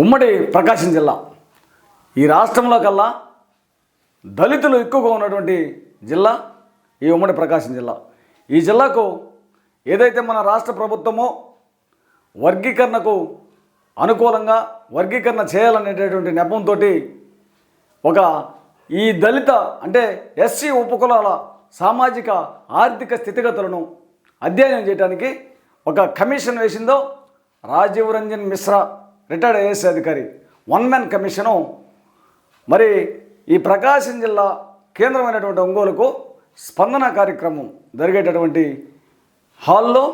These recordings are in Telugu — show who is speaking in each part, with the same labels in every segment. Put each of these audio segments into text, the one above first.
Speaker 1: ఉమ్మడి ప్రకాశం జిల్లా. ఈ రాష్ట్రంలో కల్లా దళితులు ఎక్కువగా ఉన్నటువంటి జిల్లా ఈ ఉమ్మడి ప్రకాశం జిల్లా. ఈ జిల్లాకు ఏదైతే మన రాష్ట్ర ప్రభుత్వమో వర్గీకరణకు అనుకూలంగా వర్గీకరణ చేయాలనేటటువంటి నెపంతో ఒక ఈ దళిత అంటే ఎస్సీ ఉపకులాల సామాజిక ఆర్థిక స్థితిగతులను అధ్యయనం చేయడానికి ఒక కమిషన్ వేసిందో రాజీవ్ రంజన్ మిశ్రా. రిటైర్డ్ ఐఏఎస్ అధికారి. One man commission. మరి ఈ ప్రకాశం జిల్లా కేంద్రమైనటువంటి ఒంగోలుకు స్పందన కార్యక్రమం జరిగేటటువంటి హాల్లో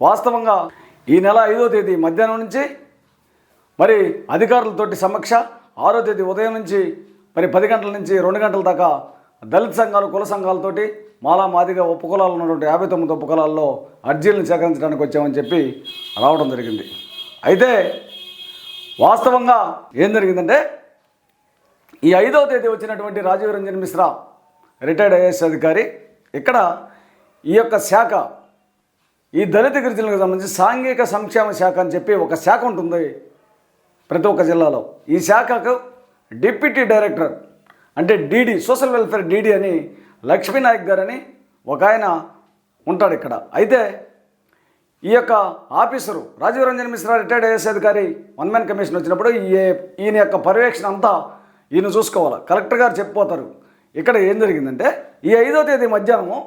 Speaker 1: వాస్తవంగా ఈ నెల ఐదో తేదీ మధ్యాహ్నం నుంచి మరి అధికారులతోటి సమక్ష ఆరో తేదీ ఉదయం నుంచి మరి పది గంటల నుంచి రెండు గంటల దాకా దళిత సంఘాలు కుల సంఘాలతోటి మాలా మాదిగా ఉపకులాలు ఉన్నటువంటి యాభై తొమ్మిది ఉపకులాల్లో అర్జీలను సేకరించడానికి వచ్చామని చెప్పి రావడం జరిగింది. అయితే వాస్తవంగా ఏం జరిగిందంటే ఈ ఐదవ తేదీ వచ్చినటువంటి రాజీవ్ రంజన్ మిశ్రా రిటైర్డ్ ఐఏఎస్ అధికారి ఇక్కడ ఈ యొక్క శాఖ ఈ దళిత గిరిజనులకు సంబంధించి సాంఘిక సంక్షేమ శాఖ అని చెప్పి ఒక శాఖ ఉంటుంది ప్రతి ఒక్క జిల్లాలో. ఈ శాఖకు డిప్యూటీ డైరెక్టర్ అంటే డీడీ సోషల్ వెల్ఫేర్ డీడీ అని లక్ష్మీనాయక్ గారని ఒక ఆయన ఉంటాడు ఇక్కడ. అయితే ఈ యొక్క officer Rajiv Ranjan Mishra retired IAS అధికారి వన్ మ్యాన్ కమిషన్ వచ్చినప్పుడు ఈ ఈయన యొక్క పర్యవేక్షణ అంతా ఈయన చూసుకోవాలి? కలెక్టర్ గారు చెప్పిపోతారు. ఇక్కడ ఏం జరిగిందంటే ఈ ఐదో తేదీ మధ్యాహ్నము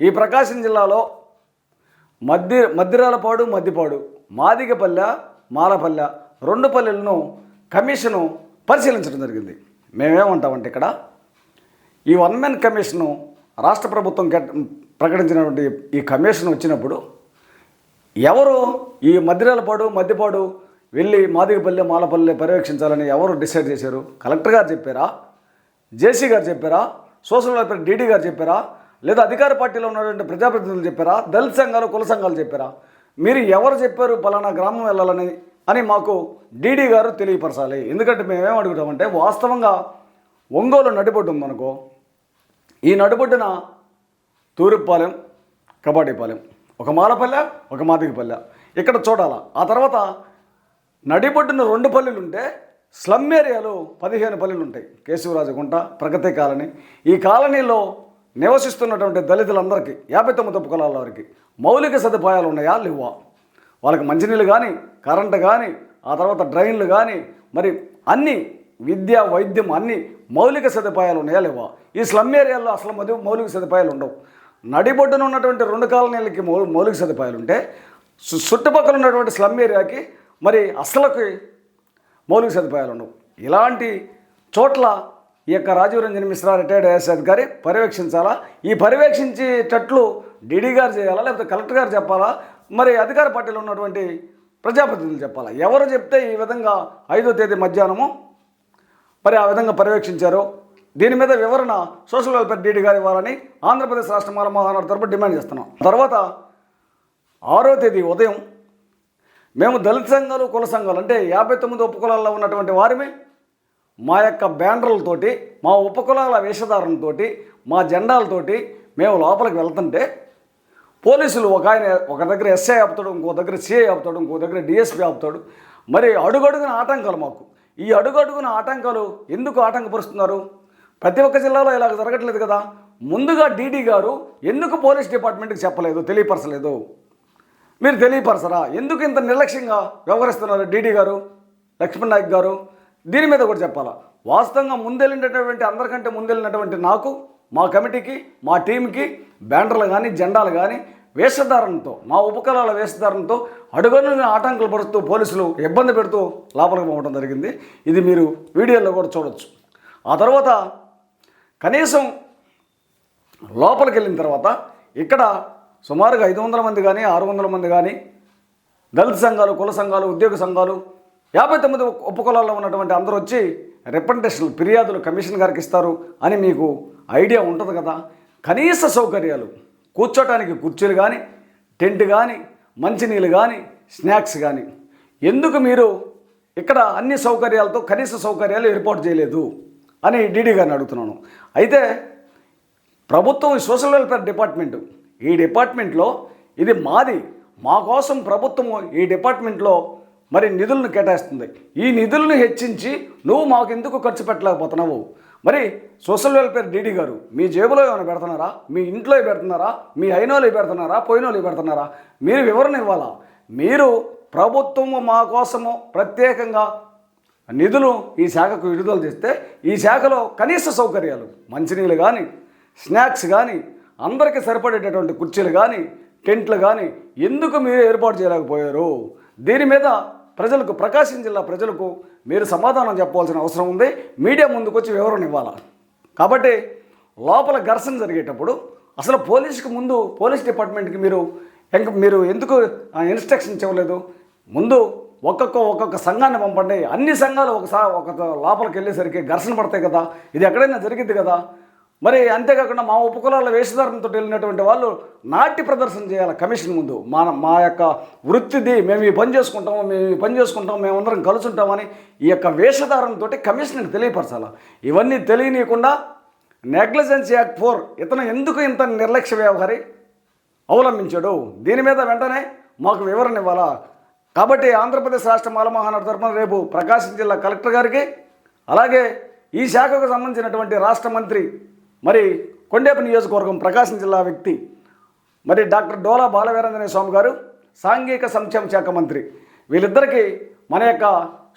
Speaker 1: ఈ ప్రకాశం జిల్లాలో మద్ది మద్దిరాలపాడు మద్దిపాడు మాదిగపల్లె మాలపల్లె రెండు పల్లెలను కమిషను పరిశీలించడం జరిగింది. మేమేమంటామంటే ఇక్కడ ఈ వన్ మ్యాన్ కమిషను రాష్ట్ర ప్రభుత్వం ప్రకటించినటువంటి ఈ కమిషన్ వచ్చినప్పుడు ఎవరు ఈ మద్దిరాలపాడు మద్దిపాడు వెళ్ళి మాదిగపల్లె మాలపల్లె పర్యవేక్షించాలని ఎవరు డిసైడ్ చేశారు? కలెక్టర్ గారు చెప్పారా? జేసీ గారు చెప్పారా? సోషల్ వెల్ఫేర్ డీడీ గారు చెప్పారా? లేదా అధికార పార్టీలో ఉన్నటువంటి ప్రజాప్రతినిధులు చెప్పారా? దళిత సంఘాలు కుల సంఘాలు చెప్పారా? మీరు ఎవరు చెప్పారు పలానా గ్రామం వెళ్ళాలని అని మాకు డీడీ గారు తెలియపరచాలి. ఎందుకంటే మేమేం అడుగుతామంటే వాస్తవంగా ఒంగోలు నడిబొడ్డు ఉందనుకో ఈ నడిబొడ్డున తూరుపాలెం కబాడీపాలెం ఒక మాలపల్లె ఒక మాదిగపల్లె ఇక్కడ చూడాలా. ఆ తర్వాత నడిబొడ్డున రెండు పల్లెలు ఉంటే స్లమ్ ఏరియాలో పదిహేను పల్లెలు ఉంటాయి కేశవరాజగుంట ప్రగతి కాలనీ. ఈ కాలనీలో నివసిస్తున్నటువంటి దళితులందరికీ యాభై తొమ్మిది కులాల వారికి మౌలిక సదుపాయాలు ఉన్నాయా? లేవా? వాళ్ళకి మంచినీళ్ళు కానీ కరెంటు కానీ ఆ తర్వాత డ్రైన్లు కానీ మరి అన్ని విద్య వైద్యం అన్ని మౌలిక సదుపాయాలు ఉన్నాయా? లేవా? ఈ స్లమ్ ఏరియాలో అసలు మధ్య మౌలిక సదుపాయాలు ఉండవు. నడిబొడ్డున ఉన్నటువంటి రెండు కాలనీలకి మౌ మౌలిక సదుపాయాలు ఉంటే సు- చుట్టుపక్కల ఉన్నటువంటి స్లమ్ ఏరియాకి మరి అసలుకి మౌలిక సదుపాయాలు ఉండవు. ఇలాంటి చోట్ల ఈ యొక్క రాజీవ్ రంజన్ మిశ్రా రిటైర్డ్ ఐఎస్ అధికారి పర్యవేక్షించాలా? ఈ పర్యవేక్షించేటట్లు డీడీ గారు చేయాలా? లేకపోతే కలెక్టర్ గారు చెప్పాలా? మరి అధికార పార్టీలో ఉన్నటువంటి ప్రజాప్రతినిధులు చెప్పాలా? ఎవరు చెప్తే ఈ విధంగా ఐదో తేదీ మధ్యాహ్నము మరి ఆ విధంగా పర్యవేక్షించారు? దీని మీద వివరణ సోషల్ వెల్ఫేర్ డీడీ గారు ఇవ్వాలని ఆంధ్రప్రదేశ్ రాష్ట్ర మాల మహానాడు తరపు డిమాండ్ చేస్తున్నాం. తర్వాత ఆరో తేదీ ఉదయం మేము దళిత సంఘాలు కుల సంఘాలు అంటే యాభై తొమ్మిది ఉపకులాల్లో ఉన్నటువంటి వారిమే మా యొక్క బ్యానర్లతోటి మా ఉపకులాల వేషధారణతోటి మా జెండాలతోటి మేము లోపలికి వెళ్తుంటే పోలీసులు ఒక ఆయన ఒక దగ్గర ఎస్ఐ ఆపుతాడు ఇంకో దగ్గర సిఐ ఆపుతాడు ఇంకో దగ్గర డిఎస్పీ ఆపుతాడు. మరి అడుగడుగున ఆటంకాలు మాకు. ఈ అడుగడుగున ఆటంకాలు ఎందుకు ఆటంకపరుస్తున్నారు? ప్రతి ఒక్క జిల్లాలో ఇలాగ జరగట్లేదు కదా. ముందుగా డీడీ గారు ఎందుకు పోలీస్ డిపార్ట్మెంట్కి చెప్పలేదు తెలియపరచలేదు? మీరు తెలియపరచరా? ఎందుకు ఇంత నిర్లక్ష్యంగా వ్యవహరిస్తున్నారు డీడీ గారు లక్ష్మణ్ నాయక్ గారు? దీని మీద కూడా చెప్పాలా? వాస్తవంగా ముందెళ్ళినటువంటి అందరికంటే ముందెళ్ళినటువంటి నాకు మా కమిటీకి మా టీంకి బ్యానర్లు కానీ జెండాలు కానీ వేషధారణతో మా ఉపకరాల వేషధారణతో అడుగున ఆటంకులు పడుతూ పోలీసులు ఇబ్బంది పెడుతూ లోపలికి పోవడం జరిగింది. ఇది మీరు వీడియోలో కూడా చూడొచ్చు. ఆ తర్వాత కనీసం లోపలికి వెళ్ళిన తర్వాత ఇక్కడ సుమారుగా ఐదు వందల మంది కానీ ఆరు వందల మంది కానీ దళిత సంఘాలు కుల సంఘాలు ఉద్యోగ సంఘాలు యాభై తొమ్మిది ఉపకులాల్లో ఉన్నటువంటి అందరూ వచ్చి రిప్రజెంటేషన్ ఫిర్యాదులు కమిషన్ గారికి ఇస్తారు అని మీకు ఐడియా ఉంటుంది కదా. కనీస సౌకర్యాలు కూర్చోటానికి కుర్చీలు కానీ టెంట్ కానీ మంచినీళ్ళు కానీ స్నాక్స్ కానీ ఎందుకు మీరు ఇక్కడ అన్ని సౌకర్యాలతో కనీస సౌకర్యాలు ఏర్పాటు చేయలేదు? అని డీడీ గారిని అడుగుతున్నాను. అయితే ప్రభుత్వం సోషల్ వెల్ఫేర్ డిపార్ట్మెంట్ ఈ డిపార్ట్మెంట్లో ఇది మాది మా కోసం ప్రభుత్వం ఈ డిపార్ట్మెంట్లో మరి నిధులను కేటాయిస్తుంది. ఈ నిధులను హెచ్చించి నువ్వు మాకు ఎందుకు ఖర్చు పెట్టలేకపోతున్నావు? మరి సోషల్ వెల్ఫేర్ డీడీ గారు మీ జేబులో ఏమైనా పెడుతున్నారా? మీ ఇంట్లో పెడుతున్నారా? మీ అయినోళ్ళు పెడుతున్నారా? పోయినోళ్ళు పెడుతున్నారా? మీరు వివరణ ఇవ్వాలా? మీరు ప్రభుత్వము మా కోసము ప్రత్యేకంగా నిధులు ఈ శాఖకు విడుదల చేస్తే ఈ శాఖలో కనీస సౌకర్యాలు మంచినీళ్ళు కానీ స్నాక్స్ కానీ అందరికీ సరిపడేటటువంటి కుర్చీలు కానీ టెంట్లు కానీ ఎందుకు మీరు ఏర్పాటు చేయలేకపోయారు? దీని మీద ప్రజలకు ప్రకాశం జిల్లా ప్రజలకు మీరు సమాధానం చెప్పవలసిన అవసరం ఉంది. మీడియా ముందుకొచ్చి వివరణ ఇవ్వాలి? కాబట్టి లోపల ఘర్షణ జరిగేటప్పుడు అసలు పోలీసుకి ముందు పోలీస్ డిపార్ట్మెంట్కి మీరు ఇంకా మీరు ఎందుకు ఇన్స్ట్రక్షన్స్ ఇవ్వలేదు? ముందు ఒక్కొక్క ఒక్కొక్క సంఘాన్ని పంపండి. అన్ని సంఘాలు ఒకసారి ఒక లోపలికి వెళ్ళేసరికి ఘర్షణ పడతాయి కదా. ఇది ఎక్కడైనా జరిగింది కదా. మరి అంతేకాకుండా మా ఉపకులాల వేషధారణతో వెళ్ళినటువంటి వాళ్ళు నాట్య ప్రదర్శన చేయాలి కమిషన్ ముందు. మా మా యొక్క వృత్తిది మేము ఈ పని చేసుకుంటాము మేము ఈ పని చేసుకుంటాం మేమందరం కలుసుంటామని ఈ యొక్క వేషధారంతో కమిషన్కి తెలియపరచాలి. ఇవన్నీ తెలియనీయకుండా నెగ్లిజెన్స్ యాక్ట్ ఫోర్ ఇతను ఎందుకు ఇంత నిర్లక్ష్య వ్యవహారి? అవలంబించాడు. దీని మీద వెంటనే మాకు వివరణ ఇవ్వాలా? కాబట్టి ఆంధ్రప్రదేశ్ రాష్ట్ర మాలమహానాడు తరఫున రేపు ప్రకాశం జిల్లా కలెక్టర్ గారికి అలాగే ఈ శాఖకు సంబంధించినటువంటి రాష్ట్ర మంత్రి మరి కొండేపు నియోజకవర్గం ప్రకాశం జిల్లా వ్యక్తి మరి డాక్టర్ డోలా బాలవీరంజనే స్వామి గారు సాంఘిక సంక్షేమ శాఖ మంత్రి. వీళ్ళిద్దరికీ మన యొక్క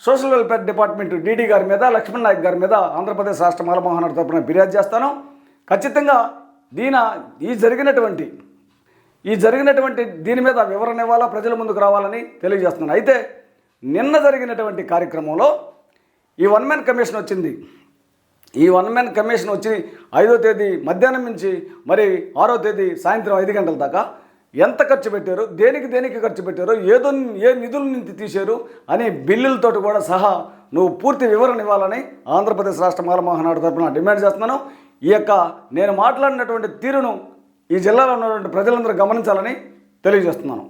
Speaker 1: సోషల్ వెల్ఫేర్ డిపార్ట్మెంట్ డీడీ గారి మీద లక్ష్మణ్ నాయక్ గారి మీద ఆంధ్రప్రదేశ్ రాష్ట్ర మాలమోహన్ తరఫున ఫిర్యాదు చేస్తాను. ఖచ్చితంగా దీన ఈ జరిగినటువంటి ఈ జరిగినటువంటి దీని మీద వివరణ ఇవ్వాలా? ప్రజల ముందుకు రావాలని తెలియజేస్తున్నాను. అయితే నిన్న జరిగినటువంటి కార్యక్రమంలో ఈ వన్ మ్యాన్ కమిషన్ వచ్చింది. ఈ వన్ మ్యాన్ కమిషన్ వచ్చి ఐదో తేదీ మధ్యాహ్నం నుంచి మరి ఆరో తేదీ సాయంత్రం ఐదు గంటల దాకా ఎంత ఖర్చు పెట్టారు? దేనికి దేనికి ఖర్చు పెట్టారు? ఏదో ఏ నిధుల నుంచి తీశారు? అనే బిల్లులతో కూడా సహా నువ్వు పూర్తి వివరణ ఇవ్వాలని ఆంధ్రప్రదేశ్ రాష్ట్ర మాల మహానాడు తరపున డిమాండ్ చేస్తున్నాను. ఈ యొక్క నేను మాట్లాడినటువంటి తీరును ఈ జిల్లాలో ఉన్నటువంటి ప్రజలందరూ గమనించాలని తెలియజేస్తున్నాను.